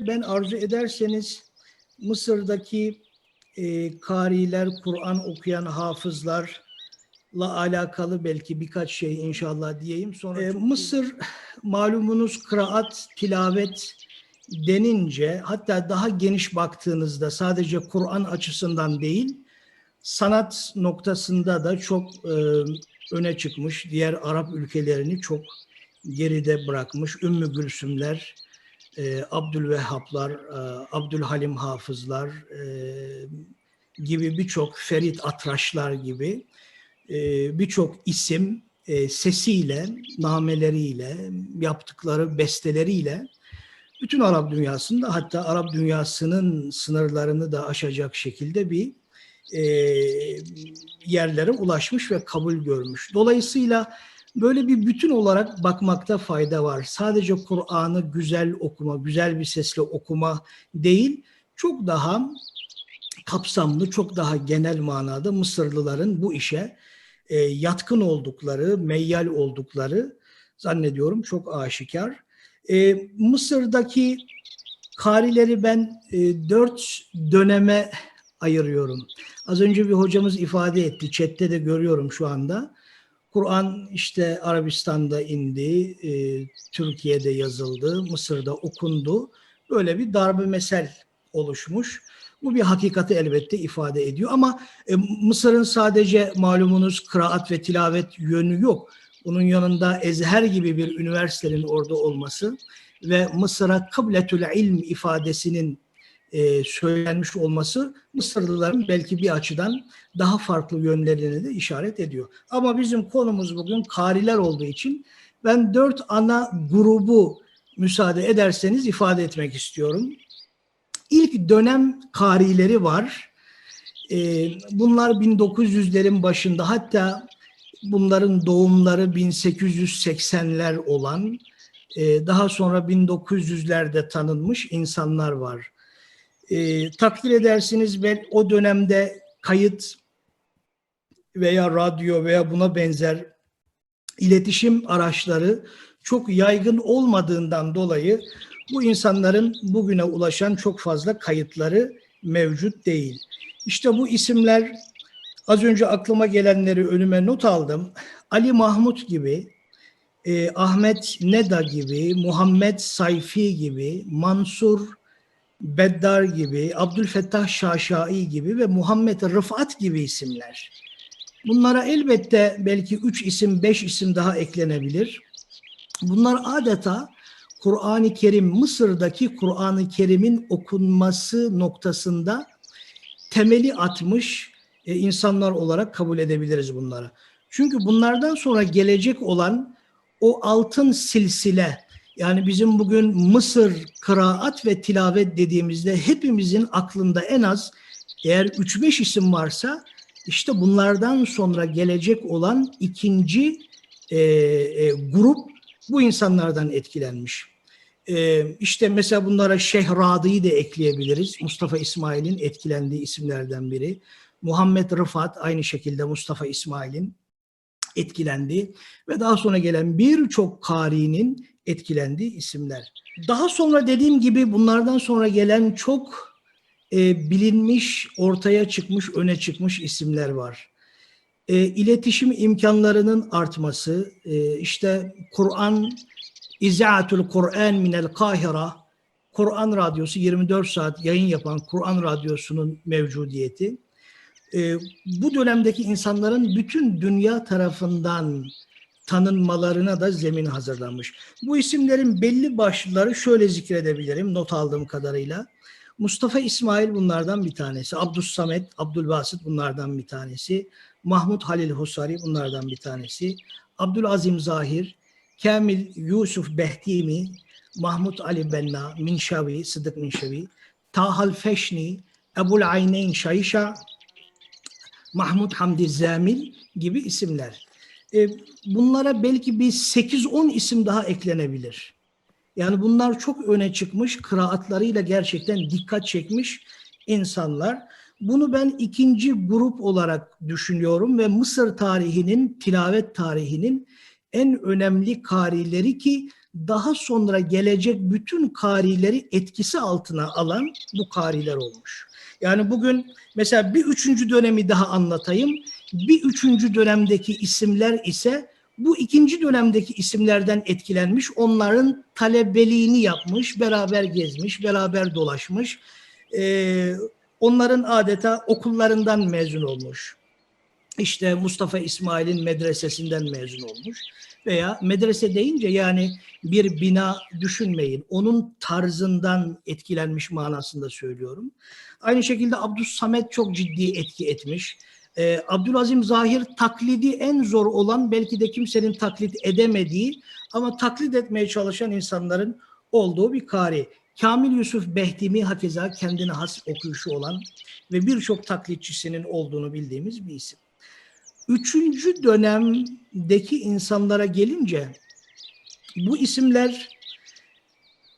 Ben arzu ederseniz Mısır'daki e, kariler, Kur'an okuyan hafızlarla alakalı belki birkaç şey inşallah diyeyim. Sonra E, Mısır malumunuz kıraat, tilavet denince hatta daha geniş baktığınızda sadece Kur'an açısından değil sanat noktasında da çok e, öne çıkmış. Diğer Arap ülkelerini çok geride bırakmış. Ümmü Gülsümler, e, Abdülvehhablar, e, Abdülhalim Hafızlar e, gibi birçok Ferit Atraşlar gibi e, birçok isim e, sesiyle, nameleriyle, yaptıkları besteleriyle bütün Arap dünyasında hatta Arap dünyasının sınırlarını da aşacak şekilde bir e, yerlere ulaşmış ve kabul görmüş. Dolayısıyla böyle bir bütün olarak bakmakta fayda var. Sadece Kur'an'ı güzel okuma, güzel bir sesle okuma değil, çok daha kapsamlı, çok daha genel manada Mısırlıların bu işe e, yatkın oldukları, meyyal oldukları zannediyorum çok aşikar. E, Mısır'daki karileri ben e, dört döneme ayırıyorum. Az önce bir hocamız ifade etti, chatte de görüyorum şu anda. Kur'an işte Arabistan'da indi, e, Türkiye'de yazıldı, Mısır'da okundu. Böyle bir darbe mesel oluşmuş. Bu bir hakikati elbette ifade ediyor ama e, Mısır'ın sadece malumunuz kıraat ve tilavet yönü yok. Bunun yanında Ezher gibi bir üniversitenin orada olması ve Mısır'a kıbletül ilm ifadesinin e, söylenmiş olması Mısırlıların belki bir açıdan daha farklı yönlerini de işaret ediyor. Ama bizim konumuz bugün kariler olduğu için ben dört ana grubu müsaade ederseniz ifade etmek istiyorum. İlk dönem karileri var. E, bunlar 1900'lerin başında hatta bunların doğumları 1880'ler olan e, daha sonra 1900'lerde tanınmış insanlar var. E, takdir edersiniz ben o dönemde kayıt veya radyo veya buna benzer iletişim araçları çok yaygın olmadığından dolayı bu insanların bugüne ulaşan çok fazla kayıtları mevcut değil. İşte bu isimler az önce aklıma gelenleri önüme not aldım. Ali Mahmut gibi, e, Ahmet Neda gibi, Muhammed Sayfi gibi, Mansur Beddar gibi, Abdülfettah Şaşai gibi ve Muhammed Rıfat gibi isimler. Bunlara elbette belki üç isim, beş isim daha eklenebilir. Bunlar adeta Kur'an-ı Kerim, Mısır'daki Kur'an-ı Kerim'in okunması noktasında temeli atmış e, insanlar olarak kabul edebiliriz bunları. Çünkü bunlardan sonra gelecek olan o altın silsile, yani bizim bugün Mısır kıraat ve tilavet dediğimizde hepimizin aklında en az eğer 3-5 isim varsa işte bunlardan sonra gelecek olan ikinci e, e, grup bu insanlardan etkilenmiş. E, işte mesela bunlara Şehradı'yı da ekleyebiliriz. Mustafa İsmail'in etkilendiği isimlerden biri. Muhammed Rıfat aynı şekilde Mustafa İsmail'in etkilendiği ve daha sonra gelen birçok karinin etkilendiği isimler. Daha sonra dediğim gibi bunlardan sonra gelen çok e, bilinmiş, ortaya çıkmış, öne çıkmış isimler var. E, iletişim imkanlarının artması, e, işte Kur'an, İza'atul Kur'an minel Kahira, Kur'an radyosu 24 saat yayın yapan Kur'an radyosunun mevcudiyeti, e, bu dönemdeki insanların bütün dünya tarafından tanınmalarına da zemin hazırlanmış. Bu isimlerin belli başlıları şöyle zikredebilirim not aldığım kadarıyla. Mustafa İsmail bunlardan bir tanesi. Abdus Samet, Abdülbasit bunlardan bir tanesi. Mahmut Halil Husari bunlardan bir tanesi. Abdülazim Zahir, Kamil Yusuf Behtimi, Mahmut Ali Benna, Minşavi, Sıddık Minşavi, Tahal Feşni, Ebul Ayneyn Şayşa, Mahmut Hamdi Zamil gibi isimler. E, bunlara belki bir 8-10 isim daha eklenebilir. Yani bunlar çok öne çıkmış, kıraatlarıyla gerçekten dikkat çekmiş insanlar. Bunu ben ikinci grup olarak düşünüyorum ve Mısır tarihinin, tilavet tarihinin en önemli karileri ki daha sonra gelecek bütün karileri etkisi altına alan bu kariler olmuş. Yani bugün mesela bir üçüncü dönemi daha anlatayım. Bir üçüncü dönemdeki isimler ise bu ikinci dönemdeki isimlerden etkilenmiş, onların talebeliğini yapmış, beraber gezmiş, beraber dolaşmış. Ee, onların adeta okullarından mezun olmuş. İşte Mustafa İsmail'in medresesinden mezun olmuş. Veya medrese deyince yani bir bina düşünmeyin. Onun tarzından etkilenmiş manasında söylüyorum. Aynı şekilde Abdus Samet çok ciddi etki etmiş. Ee, Abdülazim Zahir taklidi en zor olan belki de kimsenin taklit edemediği ama taklit etmeye çalışan insanların olduğu bir kari. Kamil Yusuf Behtimi hakeza kendine has okuyuşu olan ve birçok taklitçisinin olduğunu bildiğimiz bir isim. Üçüncü dönemdeki insanlara gelince bu isimler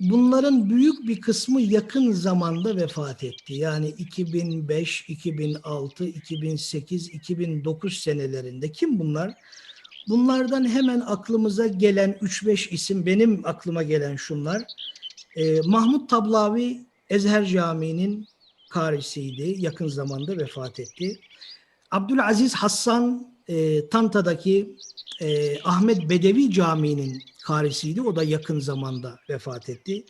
bunların büyük bir kısmı yakın zamanda vefat etti. Yani 2005, 2006, 2008, 2009 senelerinde. Kim bunlar? Bunlardan hemen aklımıza gelen 3-5 isim benim aklıma gelen şunlar. Ee, Mahmut Tablavi Ezher Camii'nin karisiydi. Yakın zamanda vefat etti. Abdülaziz Hassan e, Tanta'daki e, Ahmet Bedevi Camii'nin karisiydi. O da yakın zamanda vefat etti.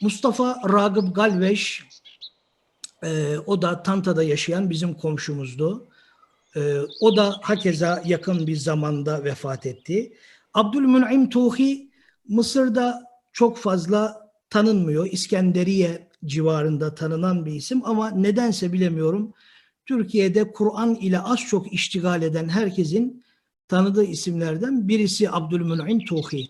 Mustafa Ragıp Galveş e, o da Tanta'da yaşayan bizim komşumuzdu. E, o da hakeza yakın bir zamanda vefat etti. Abdülmün'im Tuhi Mısır'da çok fazla tanınmıyor. İskenderiye civarında tanınan bir isim ama nedense bilemiyorum. Türkiye'de Kur'an ile az çok iştigal eden herkesin tanıdığı isimlerden birisi Abdülmün'im Tuhi.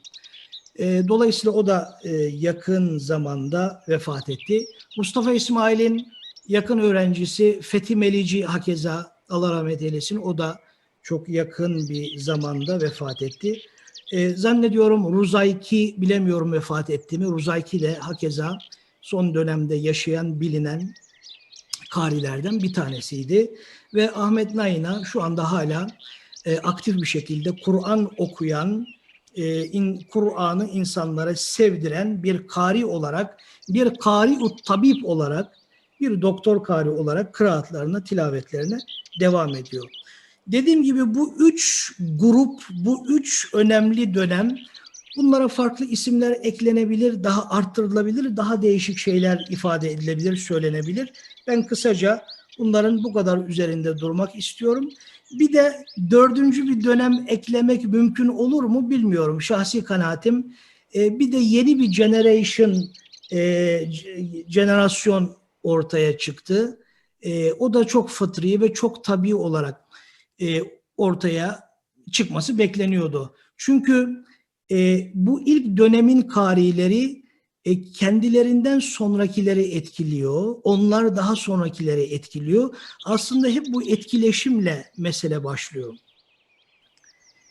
E, dolayısıyla o da e, yakın zamanda vefat etti. Mustafa İsmail'in yakın öğrencisi Fethi Melici Hakeza Allah rahmet eylesin o da çok yakın bir zamanda vefat etti. E, zannediyorum Ruzayki bilemiyorum vefat etti mi. Ruzayki de hakeza son dönemde yaşayan bilinen karilerden bir tanesiydi. Ve Ahmet Nain'a şu anda hala e, aktif bir şekilde Kur'an okuyan, e, in, Kur'an'ı insanlara sevdiren bir kari olarak, bir kari tabip olarak, bir doktor kari olarak kıraatlarına, tilavetlerine devam ediyor. Dediğim gibi bu üç grup, bu üç önemli dönem bunlara farklı isimler eklenebilir, daha arttırılabilir, daha değişik şeyler ifade edilebilir, söylenebilir. Ben kısaca bunların bu kadar üzerinde durmak istiyorum. Bir de dördüncü bir dönem eklemek mümkün olur mu bilmiyorum. Şahsi kanaatim. E, bir de yeni bir generation, e, jenerasyon ortaya çıktı. E, o da çok fıtri ve çok tabii olarak ortaya çıkması bekleniyordu. Çünkü e, bu ilk dönemin karileri e, kendilerinden sonrakileri etkiliyor. Onlar daha sonrakileri etkiliyor. Aslında hep bu etkileşimle mesele başlıyor.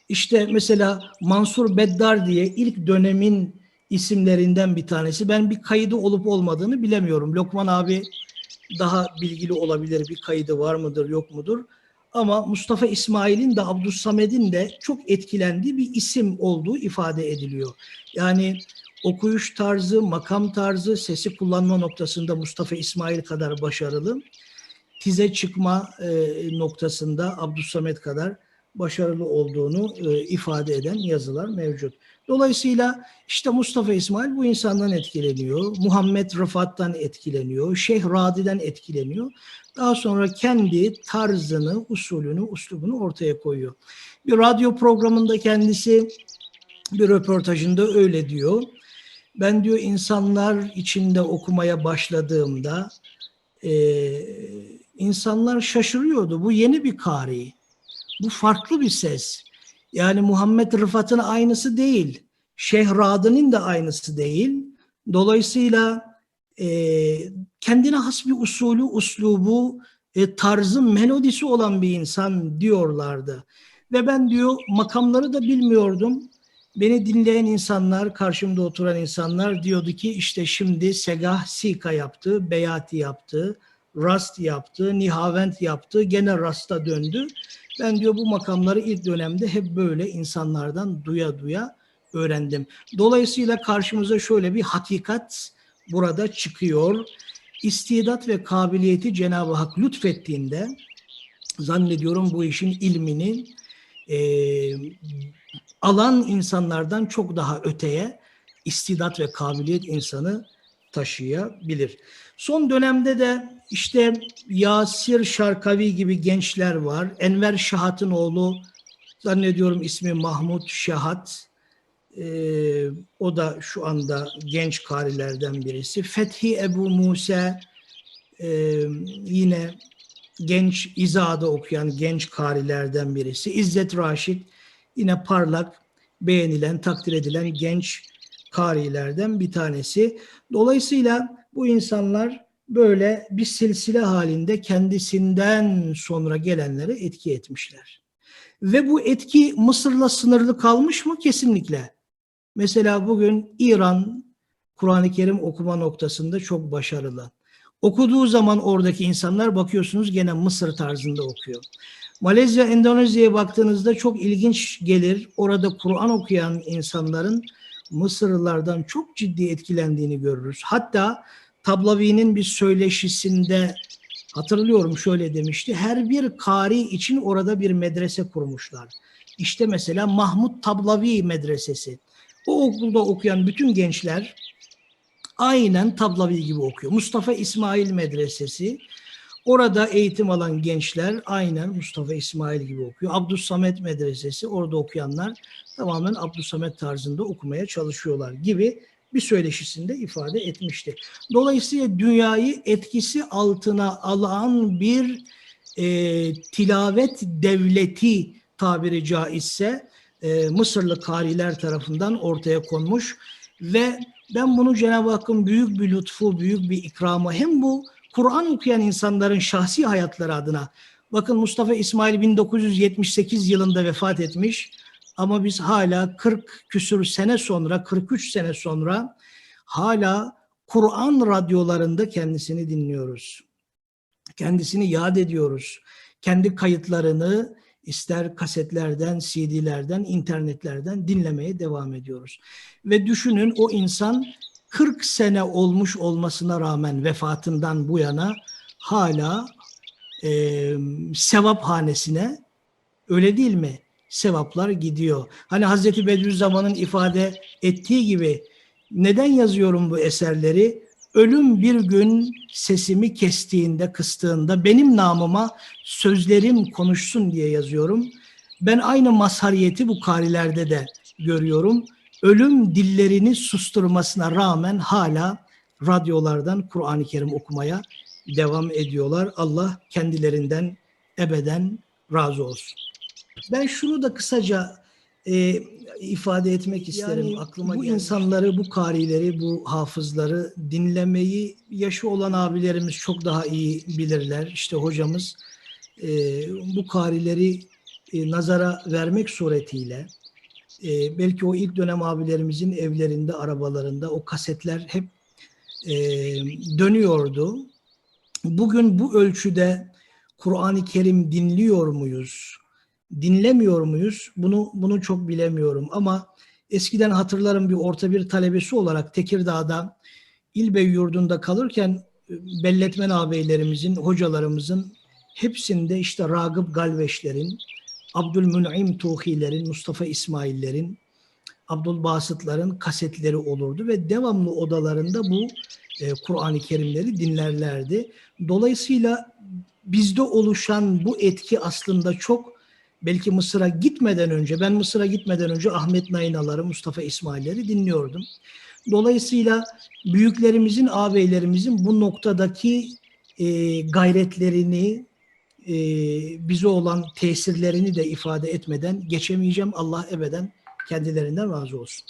İşte mesela Mansur Beddar diye ilk dönemin isimlerinden bir tanesi. Ben bir kaydı olup olmadığını bilemiyorum. Lokman abi daha bilgili olabilir. Bir kaydı var mıdır yok mudur? Ama Mustafa İsmail'in de Abdüssamed'in de çok etkilendiği bir isim olduğu ifade ediliyor. Yani okuyuş tarzı, makam tarzı, sesi kullanma noktasında Mustafa İsmail kadar başarılı. Tize çıkma e, noktasında Abdüssamed kadar başarılı olduğunu e, ifade eden yazılar mevcut. Dolayısıyla işte Mustafa İsmail bu insandan etkileniyor. Muhammed Rıfat'tan etkileniyor. Şeyh Radi'den etkileniyor. Daha sonra kendi tarzını, usulünü, uslubunu ortaya koyuyor. Bir radyo programında kendisi bir röportajında öyle diyor. Ben diyor insanlar içinde okumaya başladığımda e, insanlar şaşırıyordu. Bu yeni bir kari. Bu farklı bir ses. Yani Muhammed Rıfat'ın aynısı değil. Şehrad'ın da aynısı değil. Dolayısıyla e, kendine has bir usulü, uslubu, e, tarzı, melodisi olan bir insan diyorlardı. Ve ben diyor makamları da bilmiyordum. Beni dinleyen insanlar, karşımda oturan insanlar diyordu ki işte şimdi Segah Sika yaptı, Beyati yaptı, Rast yaptı, Nihavent yaptı, gene Rast'a döndü. Ben diyor bu makamları ilk dönemde hep böyle insanlardan duya duya öğrendim. Dolayısıyla karşımıza şöyle bir hakikat burada çıkıyor. İstidat ve kabiliyeti Cenab-ı Hak lütfettiğinde zannediyorum bu işin ilmini e, alan insanlardan çok daha öteye istidat ve kabiliyet insanı taşıyabilir. Son dönemde de işte Yasir Şarkavi gibi gençler var. Enver Şahat'ın oğlu zannediyorum ismi Mahmut Şahat. Ee, o da şu anda genç karilerden birisi. Fethi Ebu Musa e, yine genç İza'da okuyan genç karilerden birisi. İzzet Raşit yine parlak, beğenilen, takdir edilen genç karilerden bir tanesi. Dolayısıyla bu insanlar böyle bir silsile halinde kendisinden sonra gelenlere etki etmişler. Ve bu etki Mısır'la sınırlı kalmış mı? Kesinlikle. Mesela bugün İran Kur'an-ı Kerim okuma noktasında çok başarılı. Okuduğu zaman oradaki insanlar bakıyorsunuz gene Mısır tarzında okuyor. Malezya, Endonezya'ya baktığınızda çok ilginç gelir. Orada Kur'an okuyan insanların Mısırlılardan çok ciddi etkilendiğini görürüz. Hatta Tablavi'nin bir söyleşisinde hatırlıyorum şöyle demişti. Her bir kari için orada bir medrese kurmuşlar. İşte mesela Mahmut Tablavi Medresesi. O okulda okuyan bütün gençler aynen Tablavi gibi okuyor. Mustafa İsmail Medresesi. Orada eğitim alan gençler aynen Mustafa İsmail gibi okuyor. Abdüssamet Medresesi orada okuyanlar tamamen Abdüssamet tarzında okumaya çalışıyorlar gibi bir söyleşisinde ifade etmişti. Dolayısıyla dünyayı etkisi altına alan bir e, tilavet devleti tabiri caizse e, Mısırlı kariler tarafından ortaya konmuş ve ben bunu Cenab-ı Hakk'ın büyük bir lütfu, büyük bir ikramı hem bu Kur'an okuyan insanların şahsi hayatları adına bakın Mustafa İsmail 1978 yılında vefat etmiş ama biz hala 40 küsür sene sonra 43 sene sonra hala Kur'an radyolarında kendisini dinliyoruz. Kendisini yad ediyoruz. Kendi kayıtlarını ister kasetlerden, CD'lerden, internetlerden dinlemeye devam ediyoruz. Ve düşünün o insan 40 sene olmuş olmasına rağmen vefatından bu yana hala e, sevap hanesine öyle değil mi? Sevaplar gidiyor. Hani Hazreti Bediüzzaman'ın ifade ettiği gibi neden yazıyorum bu eserleri? Ölüm bir gün sesimi kestiğinde, kıstığında benim namıma sözlerim konuşsun diye yazıyorum. Ben aynı mazhariyeti bu karilerde de görüyorum ölüm dillerini susturmasına rağmen hala radyolardan Kur'an-ı Kerim okumaya devam ediyorlar. Allah kendilerinden ebeden razı olsun. Ben şunu da kısaca e, ifade etmek isterim. Yani Aklıma bu bu insanları, bu karileri, bu hafızları dinlemeyi yaşı olan abilerimiz çok daha iyi bilirler. İşte hocamız e, bu karileri e, nazara vermek suretiyle e, belki o ilk dönem abilerimizin evlerinde, arabalarında o kasetler hep e, dönüyordu. Bugün bu ölçüde Kur'an-ı Kerim dinliyor muyuz? Dinlemiyor muyuz? Bunu bunu çok bilemiyorum ama eskiden hatırlarım bir orta bir talebesi olarak Tekirdağ'da İlbey yurdunda kalırken e, belletmen ağabeylerimizin, hocalarımızın hepsinde işte Ragıp Galveşlerin, Abdülmün'im Tuhilerin, Mustafa İsmail'lerin, Abdülbasıtların kasetleri olurdu ve devamlı odalarında bu e, Kur'an-ı Kerimleri dinlerlerdi. Dolayısıyla bizde oluşan bu etki aslında çok belki Mısır'a gitmeden önce, ben Mısır'a gitmeden önce Ahmet Naynaları, Mustafa İsmail'leri dinliyordum. Dolayısıyla büyüklerimizin, ağabeylerimizin bu noktadaki e, gayretlerini, e, bize olan tesirlerini de ifade etmeden geçemeyeceğim. Allah ebeden kendilerinden razı olsun.